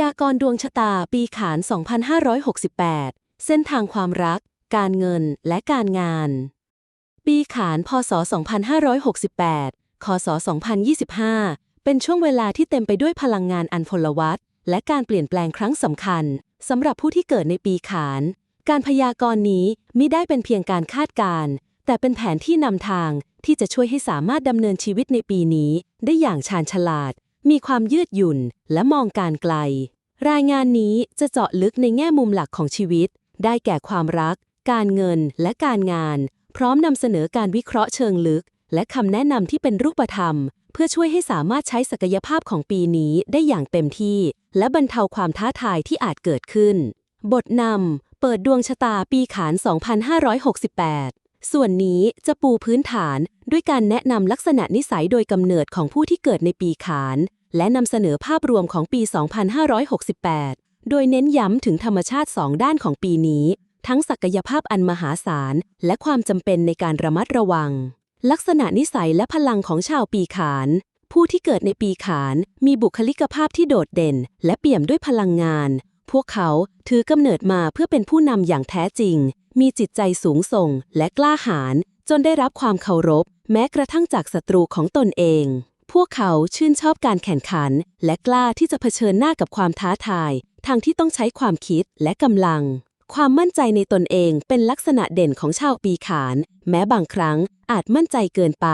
ยากรณ์ดวงชะตาปีขาน 2568 เส้นทางความรัก การเงินและการงาน ปีขานพศ 2568 คศ 2025 เป็นช่วงเวลาที่เต็มไปด้วยพลังงานอันพลวัตและการเปลี่ยนแปลงครั้งสำคัญสำหรับผู้ที่เกิดในปีขาน การพยากรณ์นี้มิได้เป็นเพียงการคาดการณ์ แต่เป็นแผนที่นำทางที่จะช่วยให้สามารถดำเนินชีวิตในปีนี้ ได้อย่างชาญฉลาด มีความยืดหยุ่นและมองการไกล รายงานนี้จะเจาะลึกในแง่มุมหลักของชีวิต ได้แก่ความรัก การเงินและการงาน พร้อมนำเสนอการวิเคราะห์เชิงลึก และคำแนะนำที่เป็นรูปธรรม เพื่อช่วยให้สามารถใช้ศักยภาพของปีนี้ได้อย่างเต็มที่ และบรรเทาความท้าทายที่อาจเกิดขึ้น บทนำเปิดดวงชะตาปีขาน 2568ส่วนนี้จะปูพื้นฐานด้วยการแนะนำลักษณะนิสัยโดยกำเนิดของผู้ที่เกิดในปีขาน และนำเสนอภาพรวมของปี 2568 โดยเน้นย้ำถึงธรรมชาติสองด้านของปีนี้ ทั้งศักยภาพอันมหาศาล และความจำเป็นในการระมัดระวัง ลักษณะนิสัยและพลังของชาวปีขาน ผู้ที่เกิดในปีขาน มีบุคลิกภาพที่โดดเด่น และเปี่ยมด้วยพลังงาน พวกเขาถือกำเนิดมาเพื่อเป็นผู้นำอย่างแท้จริง มีจิตใจสูงส่ง และกล้าหาญจนได้รับความเคารพ แม้กระทั่งจากศัตรูของตนเอง วกเขาชื่นชอบการแข่งขัน และกล้าที่จะเผชิญหน้ากับความท้าทาย ทางที่ต้องใช้ความคิดและกำลัง ความมั่นใจในตนเองเป็นลักษณะเด่นของชาวปีขาน แม้บางครั้งอาจมั่นใจเกินไป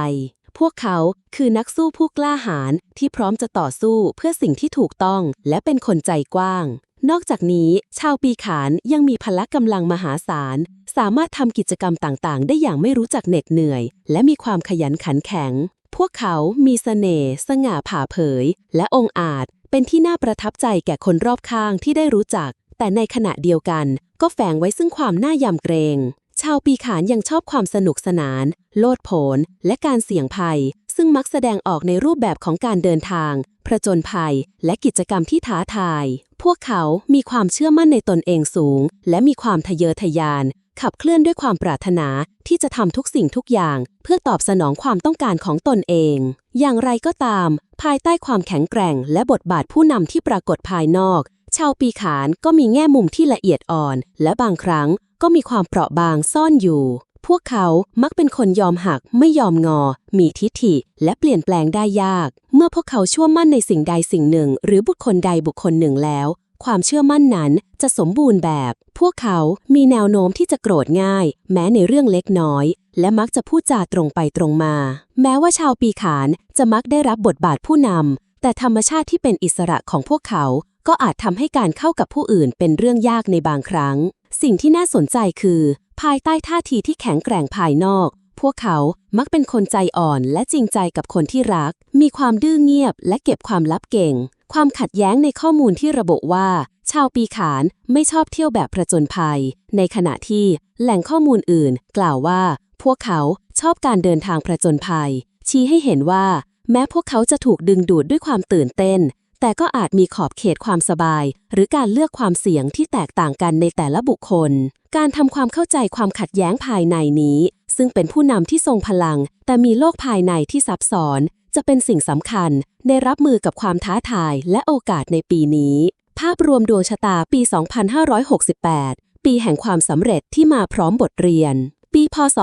พวกเขาคือนักสู้ผู้กล้าหาญที่พร้อมจะต่อสู้เพื่อสิ่งที่ถูกต้อง และเป็นคนใจกว้าง นอกจากนี้ ชาวปีขานยังมีพละกำลังมหาศาล สามารถทำกิจกรรมต่างๆ ได้อย่างไม่รู้จักเหน็ดเหนื่อย และมีความขยันขันแข็ง พวกเขามีเสน่ห์สง่าผ่าเผย และองอาจเป็นที่น่าประทับใจแก่คนรอบข้างที่ได้รู้จัก แต่ในขณะเดียวกัน ก็แฝงไว้ซึ่งความน่ายำเกรง ชาวปีขานยังชอบความสนุกสนาน โลดโผน และการเสี่ยงภัย ซึ่งมักแสดงออกในรูปแบบของการเดินทางผจญภัย และกิจกรรมที่ท้าทาย พวกเขามีความเชื่อมั่นในตนเองสูง และมีความทะเยอทะยาน ขับเคลื่อนด้วยความปรารถนาที่จะทำทุกสิ่งทุกอย่าง เพื่อตอบสนองความต้องการของตนเอง อย่างไรก็ตาม ภายใต้ความแข็งแกร่ง และบทบาทผู้นำที่ปรากฏภายนอก ชาวปีขานก็มีแง่มุมที่ละเอียดอ่อน และบางครั้งก็มีความเปราะบางซ่อนอยู่ พวกเขามักเป็นคนยอมหัก ไม่ยอมงอ มีทิฐิ และเปลี่ยนแปลงได้ยาก เมื่อพวกเขาชื่อมั่นในสิ่งใดสิ่งหนึ่ง หรือบุคคลใดบุคคลหนึ่งแล้ว ความเชื่อมั่นนั้นจะสมบูรณ์แบบ พวกเขามีแนวโน้มที่จะโกรธง่าย แม้ในเรื่องเล็กน้อย และมักจะพูดจาตรงไปตรงมา แม้ว่าชาวปีขานจะมักได้รับบทบาทผู้นำแต่ธรรมชาติที่เป็นอิสระของพวกเขา ก็อาจทำให้การเข้ากับผู้อื่นเป็นเรื่องยากในบางครั้ง สิ่งที่น่าสนใจคือ ภายใต้ท่าทีที่แข็งแกร่งภายนอก วกเขามักเป็นคนใจอ่อนและจริงใจกับคนที่รัก มีความดื้อเงียบและเก็บความลับเก่ง ความขัดแย้งในข้อมูลที่ระบุว่า ชาวปีขานไม่ชอบเที่ยวแบบประจนภัย ในขณะที่แหล่งข้อมูลอื่น กล่าวว่า พวกเขาชอบการเดินทางประจนภัย ชี้ให้เห็นว่า แม้พวกเขาจะถูกดึงดูดด้วยความตื่นเต้น แต่ก็อาจมีขอบเขตความสบาย หรือการเลือกความเสี่ยงที่แตกต่างกันในแต่ละบุคคล การทำความเข้าใจความขัดแย้งภายในนี้ ซึ่งเป็นผู้นำที่ทรงพลัง แต่มีโลกภายในที่ซับซ้อน จะเป็นสิ่งสำคัญในรับมือกับความท้าทายและโอกาสในปีนี้ ภาพรวมดวงชะตาปี 2568 ปีแห่งความสำเร็จที่มาพร้อมบทเรียน ปี พศ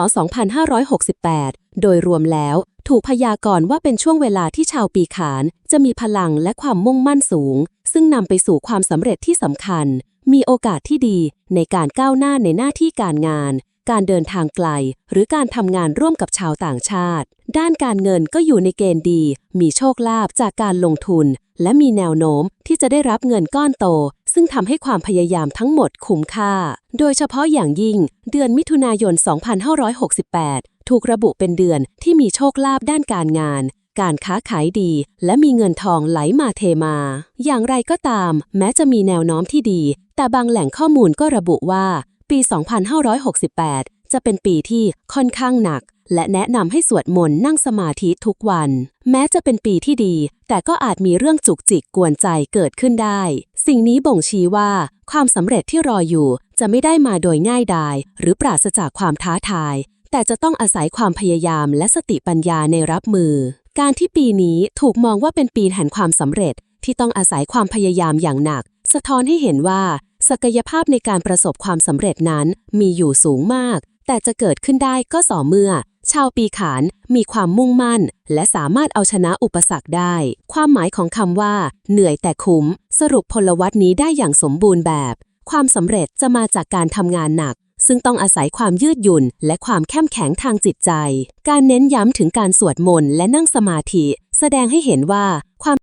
2568 โดยรวมแล้วถูกพยากรณ์ว่าเป็นช่วงเวลาที่ชาวปีขาน จะมีพลังและความมุ่งมั่นสูง ซึ่งนำไปสู่ความสำเร็จที่สำคัญ มีโอกาสที่ดีในการก้าวหน้าในหน้าที่การงาน การเดินทางไกล หรือการทำงานร่วมกับชาวต่างชาติ ด้านการเงินก็อยู่ในเกณฑ์ดี มีโชคลาภจากการลงทุน และมีแนวโน้มที่จะได้รับเงินก้อนโต ซึ่งทำให้ความพยายามทั้งหมดคุ้มค่า โดยเฉพาะอย่างยิ่ง เดือนมิถุนายน 2568 ถูกระบุเป็นเดือนที่มีโชคลาภด้านการงานการค้าขายดี และมีเงินทองไหลมาเทมา อย่างไรก็ตาม แม้จะมีแนวโน้มที่ดี แต่บางแหล่งข้อมูลก็ระบุว่า ปี 2568 จะเป็นปีที่ค่อนข้างหนัก และแนะนำให้สวดมนต์นั่งสมาธิทุกวัน แม้จะเป็นปีที่ดี แต่ก็อาจมีเรื่องจุกจิกกวนใจเกิดขึ้นได้ สิ่งนี้บ่งชี้ว่า ความสำเร็จที่รออยู่จะไม่ได้มาโดยง่ายดาย หรือปราศจากความท้าทาย แต่จะต้องอาศัยความพยายามและสติปัญญาในรับมือ การที่ปีนี้ถูกมองว่าเป็นปีแห่งความสำเร็จที่ต้องอาศัยความพยายามอย่างหนัก สะท้อนให้เห็นว่า ศักยภาพในการประสบความสำเร็จนั้นมีอยู่สูงมาก แต่จะเกิดขึ้นได้ก็ต่อเมื่อ ชาวปีขานมีความมุ่งมั่น และสามารถเอาชนะอุปสรรคได้ ความหมายของคำว่า เหนื่อยแต่คุ้ม สรุปพลวัตนี้ได้อย่างสมบูรณ์แบบ ความสำเร็จจะมาจากการทำงานหนัก ซึ่งต้องอาศัยความยืดหยุ่น และความเข้มแข็งทางจิตใจ การเน้นย้ำถึงการสวดมนต์และนั่งสมาธิ แสดงให้เห็นว่า